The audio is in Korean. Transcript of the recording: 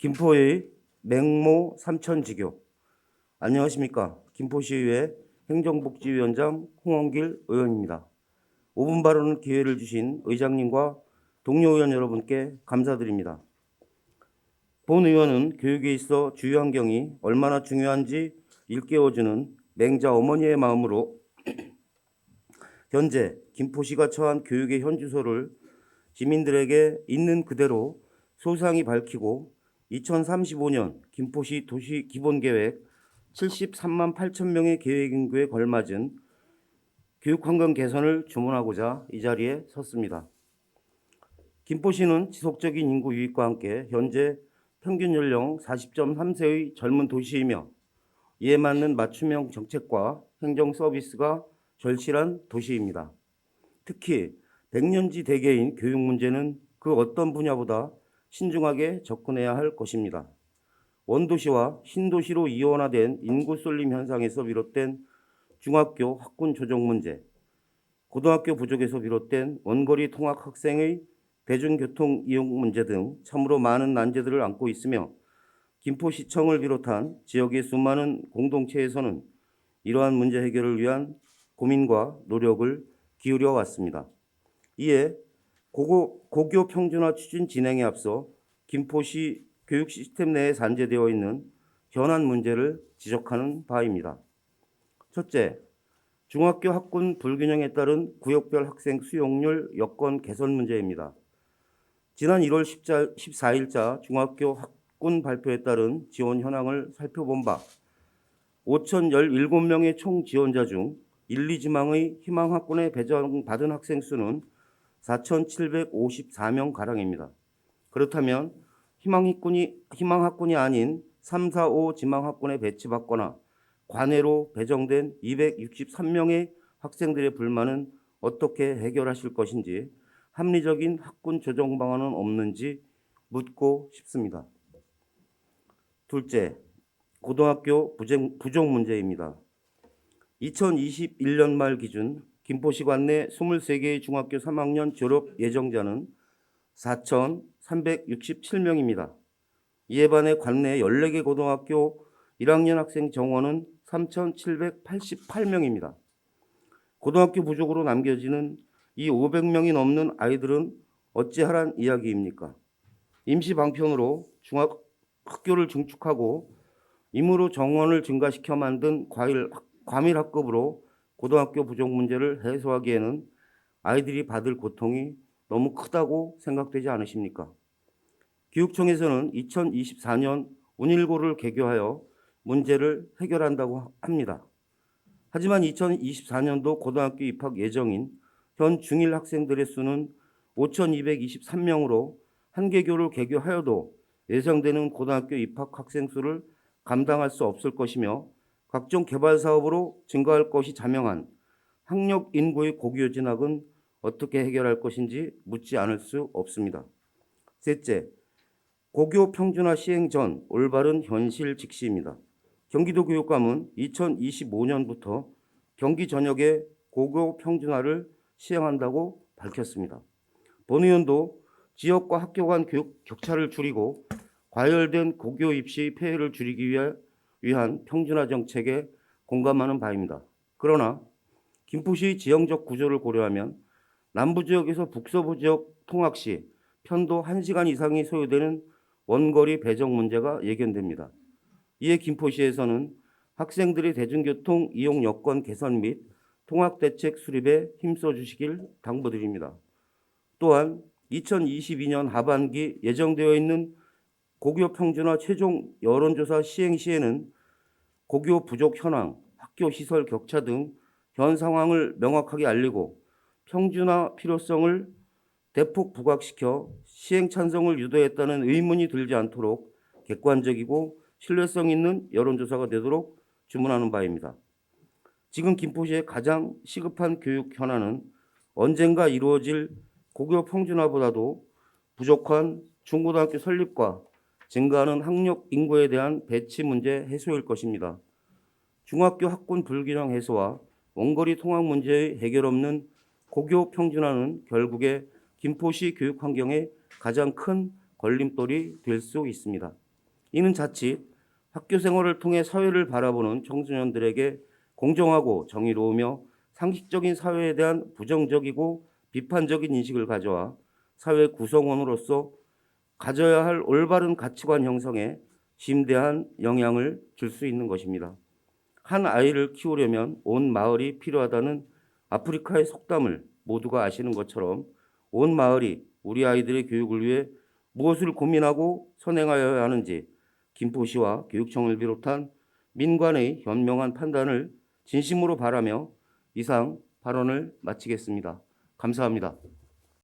김포의 맹모 삼천지교 안녕하십니까 김포시의회 행정복지위원장 홍원길 의원입니다. 5분 발언 기회를 주신 의장님과 동료 의원 여러분께 감사드립니다. 본 의원은 교육에 있어 주유 환경이 얼마나 중요한지 일깨워주는 맹자 어머니의 마음으로 현재 김포시가 처한 교육의 현주소를 시민들에게 있는 그대로 소상히 밝히고 2035년 김포시 도시 기본계획 73만 8천 명의 계획 인구에 걸맞은 교육 환경 개선을 주문하고자 이 자리에 섰습니다. 김포시는 지속적인 인구 유입과 함께 현재 평균 연령 40.3세의 젊은 도시이며 이에 맞는 맞춤형 정책과 행정 서비스가 절실한 도시입니다. 특히 백년지 대계인 교육 문제는 그 어떤 분야보다 신중하게 접근해야 할 것입니다. 원도시와 신도시로 이원화된 인구 쏠림 현상에서 비롯된 중학교 학군 조정 문제, 고등학교 부족에서 비롯된 원거리 통학 학생의 대중교통 이용 문제 등 참으로 많은 난제들을 안고 있으며 김포시청을 비롯한 지역의 수많은 공동체에서는 이러한 문제 해결을 위한 고민과 노력을 기울여 왔습니다. 이에 고고, 고교 평준화 추진 진행에 앞서 김포시 교육 시스템 내에 산재되어 있는 현안 문제를 지적하는 바입니다. 첫째, 중학교 학군 불균형에 따른 구역별 학생 수용률 여건 개선 문제입니다. 지난 1월 14일자 중학교 학군 발표에 따른 지원 현황을 살펴본 바 5,017명의 총 지원자 중 1, 2지망의 희망 학군에 배정받은 학생 수는 4,754명 가량입니다. 그렇다면 희망 학군이 희망 학군이 아닌 3, 4, 5 지망 학군에 배치받거나 관외로 배정된 263명의 학생들의 불만은 어떻게 해결하실 것인지 합리적인 학군 조정 방안은 없는지 묻고 싶습니다. 둘째, 고등학교 부정, 문제입니다. 2021년 말 기준 김포시 관내 23개의 중학교 3학년 졸업 예정자는 4,367명입니다. 이에 반해 관내 14개 고등학교 1학년 학생 정원은 3,788명입니다. 고등학교 부족으로 남겨지는 이 500명이 넘는 아이들은 어찌하란 이야기입니까? 임시 방편으로 중학 학교를 증축하고 임으로 정원을 증가시켜 만든 과밀 학급으로 고등학교 부족 문제를 해소하기에는 아이들이 받을 고통이 너무 크다고 생각되지 않으십니까? 교육청에서는 2024년 운일고를 개교하여 문제를 해결한다고 합니다. 하지만 2024년도 고등학교 입학 예정인 현 중1 학생들의 수는 5,223명으로 한 개교를 개교하여도 예상되는 고등학교 입학 학생 수를 감당할 수 없을 것이며 각종 개발 사업으로 증가할 것이 자명한 학력 인구의 고교 진학은 어떻게 해결할 것인지 묻지 않을 수 없습니다. 셋째, 고교 평준화 시행 전 올바른 현실 직시입니다. 경기도 교육감은 2025년부터 경기 전역에 고교 평준화를 시행한다고 밝혔습니다. 본 의원도 지역과 학교 간 교육 격차를 줄이고 과열된 고교 입시 폐해를 줄이기 위해 위한 평준화 정책에 공감하는 바입니다. 그러나 김포시 지형적 구조를 고려하면 남부 지역에서 북서부 지역 통학 시 편도 1시간 이상이 소요되는 원거리 배정 문제가 예견됩니다. 이에 김포시에서는 학생들의 대중교통 이용 여건 개선 및 통학 대책 수립에 힘써 주시길 당부드립니다. 또한 2022년 하반기 예정되어 있는 고교 평준화 최종 여론조사 시행 시에는 고교 부족 현황, 학교 시설 격차 등 현 상황을 명확하게 알리고 평준화 필요성을 대폭 부각시켜 시행 찬성을 유도했다는 의문이 들지 않도록 객관적이고 신뢰성 있는 여론조사가 되도록 주문하는 바입니다. 지금 김포시의 가장 시급한 교육 현안은 언젠가 이루어질 고교 평준화보다도 부족한 중고등학교 설립과 증가하는 학력 인구에 대한 배치 문제 해소일 것입니다. 중학교 학군 불균형 해소와 원거리 통학 문제의 해결 없는 고교 평준화는 결국에 김포시 교육 환경에 가장 큰 걸림돌이 될 수 있습니다. 이는 자칫 학교 생활을 통해 사회를 바라보는 청소년들에게 공정하고 정의로우며 상식적인 사회에 대한 부정적이고 비판적인 인식을 가져와 사회 구성원으로서 가져야 할 올바른 가치관 형성에 심대한 영향을 줄 수 있는 것입니다. 한 아이를 키우려면 온 마을이 필요하다는 아프리카의 속담을 모두가 아시는 것처럼 온 마을이 우리 아이들의 교육을 위해 무엇을 고민하고 선행하여야 하는지 김포시와 교육청을 비롯한 민관의 현명한 판단을 진심으로 바라며 이상 발언을 마치겠습니다. 감사합니다.